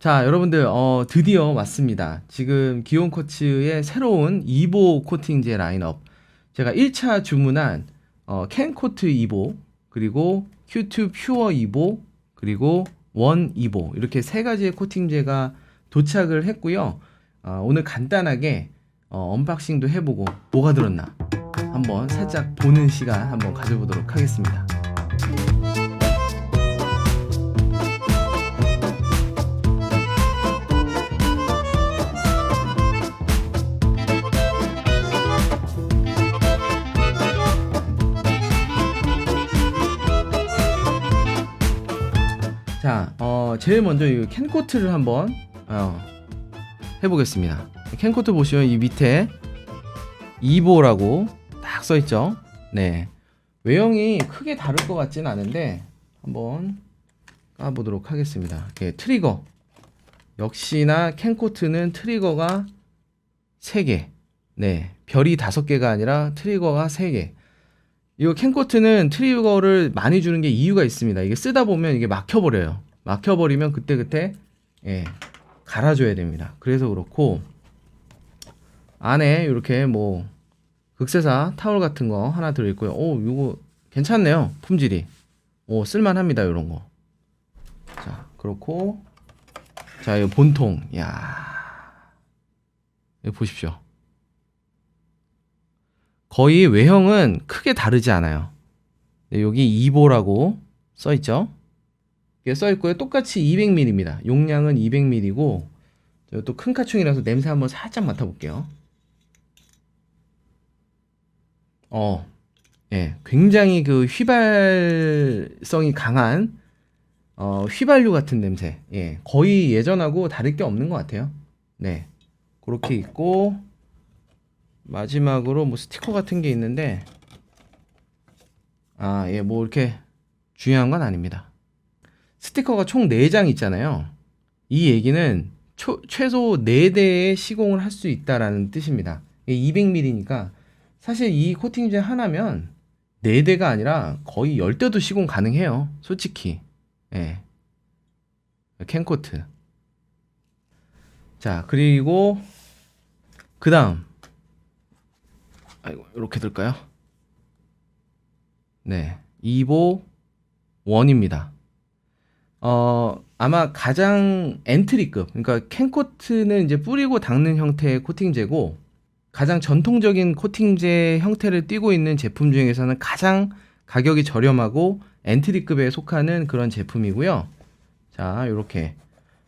자, 여러분들, 어, 드디어 왔습니다. 지금 기온 코츠의 새로운 2보 코팅제 라인업. 제가 1차 주문한, 어, 캔 코트 2보, 그리고 큐트 퓨어 2보, 그리고 원 2보. 이렇게 세 가지의 코팅제가 도착을 했고요. 어, 오늘 간단하게, 어, 언박싱도 해보고, 뭐가 들었나. 한번 살짝 보는 시간 한번 가져보도록 하겠습니다. 제일 먼저 이 캔코트를 한번 어, 해보겠습니다. 캔코트 보시면 이 밑에 2보라고 딱 써있죠. 네. 외형이 크게 다를 것 같진 않은데 한번 까보도록 하겠습니다. 이렇게 트리거. 역시나 캔코트는 트리거가 3개. 네. 별이 5개가 아니라 트리거가 3개. 이거 캔코트는 트리거를 많이 주는 게 이유가 있습니다. 이게 쓰다 보면 이게 막혀버려요. 막혀버리면 그때그때 예, 갈아줘야 됩니다. 그래서 그렇고 안에 이렇게 뭐 극세사 타월 같은 거 하나 들어있고요. 오, 이거 괜찮네요. 품질이. 오, 쓸만합니다. 이런 거. 자, 그렇고 자, 이 본통. 야, 이거 보십시오. 거의 외형은 크게 다르지 않아요. 네, 여기 2보라고 써 있죠. 이게 써 있고요. 똑같이 200ml입니다. 용량은 200ml고 또 큰 카충이라서 냄새 한번 살짝 맡아볼게요. 어, 예, 굉장히 그 휘발성이 강한 어, 휘발유 같은 냄새. 예, 거의 예전하고 다를 게 없는 것 같아요. 네, 그렇게 있고 마지막으로 뭐 스티커 같은 게 있는데 아, 예, 뭐 이렇게 중요한 건 아닙니다. 스티커가 총 4장 있잖아요. 이 얘기는 초, 최소 4대의 시공을 할 수 있다라는 뜻입니다. 이게 200ml니까 사실 이 코팅제 하나면 4대가 아니라 거의 10대도 시공 가능해요. 솔직히. 예. 캔코트. 자, 그리고 그 다음 아이고 이렇게 될까요? 네, 2보 원입니다. 어 아마 가장 엔트리급, 그러니까 캔코트는 이제 뿌리고 닦는 형태의 코팅제고 가장 전통적인 코팅제 형태를 띠고 있는 제품 중에서는 가장 가격이 저렴하고 엔트리급에 속하는 그런 제품이고요. 자, 이렇게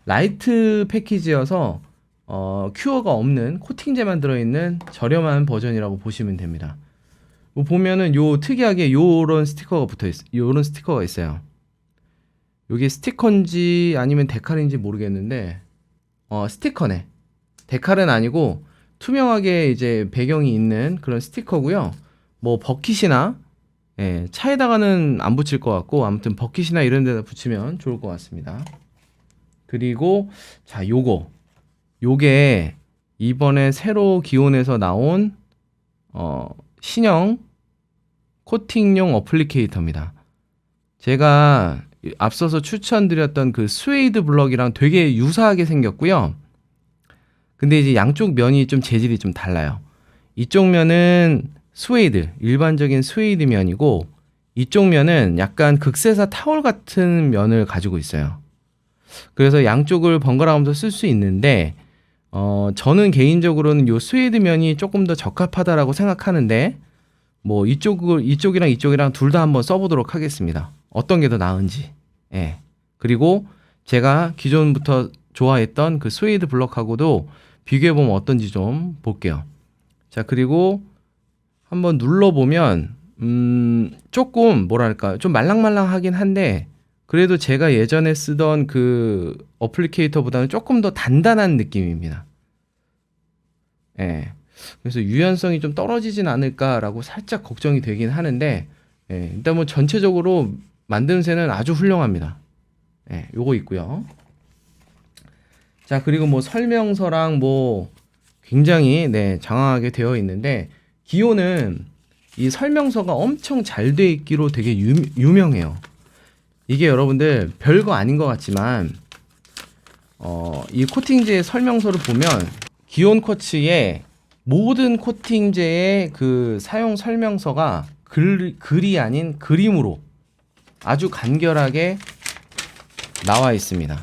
라이트 패키지여서 어, 큐어가 없는 코팅제만 들어있는 저렴한 버전이라고 보시면 됩니다. 뭐 보면은 요 특이하게 요런 스티커가 붙어 있어. 요런 스티커가 있어요. 요게 스티커인지 아니면 데칼인지 모르겠는데 어, 스티커네. 데칼은 아니고 투명하게 이제 배경이 있는 그런 스티커고요. 뭐 버킷이나 예, 차에다가는 안 붙일 것 같고 아무튼 버킷이나 이런 데다 붙이면 좋을 것 같습니다. 그리고 자, 요거 요게 이번에 새로 기온에서 나온 어, 신형 코팅용 어플리케이터입니다. 제가 앞서서 추천드렸던 그 스웨이드 블럭이랑 되게 유사하게 생겼고요. 근데 이제 양쪽 면이 좀 재질이 좀 달라요. 이쪽 면은 스웨이드, 일반적인 스웨이드 면이고 이쪽 면은 약간 극세사 타월 같은 면을 가지고 있어요. 그래서 양쪽을 번갈아 가면서 쓸 수 있는데 어, 저는 개인적으로는 요 스웨이드 면이 조금 더 적합하다라고 생각하는데, 뭐, 이쪽을, 이쪽이랑 이쪽이랑 둘 다 한번 써보도록 하겠습니다. 어떤 게 더 나은지. 예. 그리고 제가 기존부터 좋아했던 그 스웨이드 블럭하고도 비교해 보면 어떤지 좀 볼게요. 자, 그리고 한번 눌러 보면, 음, 조금, 뭐랄까, 좀 말랑말랑하긴 한데, 그래도 제가 예전에 쓰던 그 어플리케이터보다는 조금 더 단단한 느낌입니다. 예. 그래서 유연성이 좀 떨어지진 않을까라고 살짝 걱정이 되긴 하는데, 예. 일단 뭐 전체적으로 만듦새는 아주 훌륭합니다. 예. 요거 있고요. 자, 그리고 뭐 설명서랑 뭐 굉장히 네, 장황하게 되어 있는데, 기호는 이 설명서가 엄청 잘 돼 있기로 되게 유, 유명해요. 이게 여러분들 별거 아닌 것 같지만 어, 이 코팅제 설명서를 보면 기온 쿼츠의 모든 코팅제의 그 사용 설명서가 글, 글이 아닌 그림으로 아주 간결하게 나와 있습니다.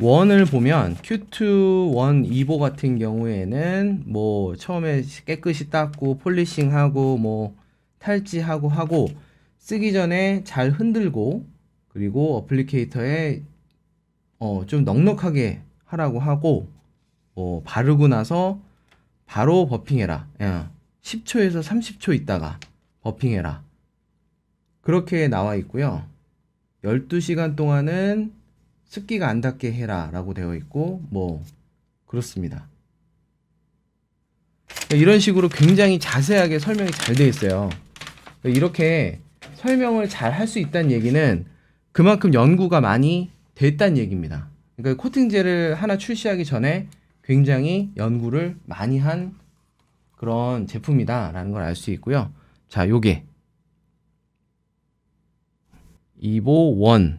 원을 보면 Q2 원 2보 같은 경우에는 뭐 처음에 깨끗이 닦고 폴리싱하고 뭐 탈지하고 하고 쓰기 전에 잘 흔들고 그리고 어플리케이터에 어 좀 넉넉하게 하라고 하고 뭐 바르고 나서 바로 버핑해라. 예. 10초에서 30초 있다가 버핑해라. 그렇게 나와 있고요. 12시간 동안은 습기가 안 닿게 해라 라고 되어 있고 뭐 그렇습니다. 이런 식으로 굉장히 자세하게 설명이 잘 되어 있어요. 이렇게 설명을 잘 할 수 있다는 얘기는 그만큼 연구가 많이 됐다는 얘기입니다. 그러니까 코팅제를 하나 출시하기 전에 굉장히 연구를 많이 한 그런 제품이다라는 걸 알 수 있고요. 자, 요게 2보1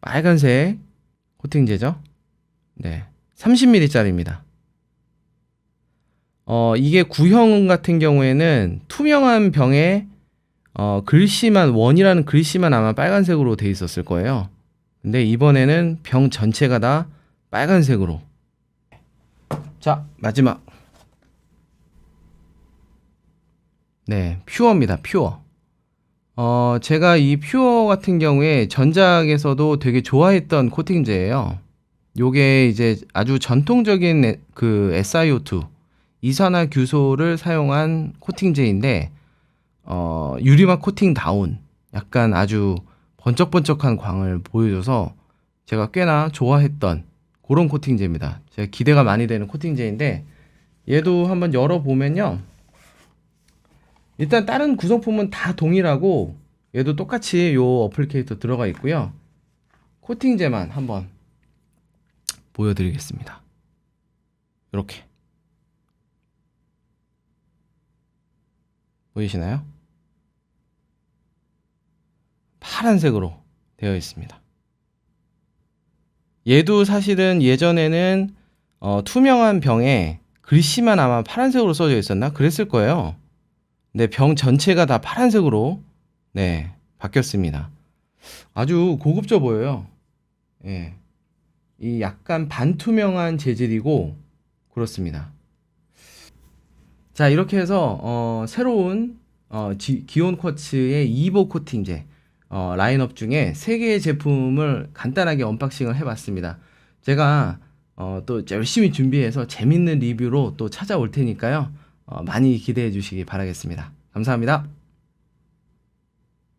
빨간색 코팅제죠. 네. 30ml짜리입니다. 어, 이게 구형 같은 경우에는 투명한 병에 어, 글씨만 원이라는 글씨만 아마 빨간색으로 돼 있었을 거예요. 근데 이번에는 병 전체가 다 빨간색으로. 자, 마지막. 네, 퓨어입니다. 퓨어. 어, 제가 이 퓨어 같은 경우에 전작에서도 되게 좋아했던 코팅제예요. 요게 이제 아주 전통적인 에- 그 SiO2 이산화 규소를 사용한 코팅제인데 어, 유리막 코팅 다운 약간 아주 번쩍번쩍한 광을 보여줘서 제가 꽤나 좋아했던 그런 코팅제입니다. 제가 기대가 많이 되는 코팅제인데 얘도 한번 열어보면요. 일단 다른 구성품은 다 동일하고 얘도 똑같이 요 어플리케이터 들어가 있고요. 코팅제만 한번 보여드리겠습니다. 이렇게 보이시나요? 파란색으로 되어 있습니다. 얘도 사실은 예전에는 어, 투명한 병에 글씨만 아마 파란색으로 써져 있었나? 그랬을 거예요. 네, 병 전체가 다 파란색으로 네, 바뀌었습니다. 아주 고급져 보여요. 예. 이 약간 반투명한 재질이고 그렇습니다. 자, 이렇게 해서 어, 새로운 어, 지- 기온 쿼츠의 2보 코팅제 어, 라인업 중에 세 개의 제품을 간단하게 언박싱을 해봤습니다. 제가 어, 또 열심히 준비해서 재밌는 리뷰로 또 찾아올 테니까요. 어, 많이 기대해 주시기 바라겠습니다. 감사합니다.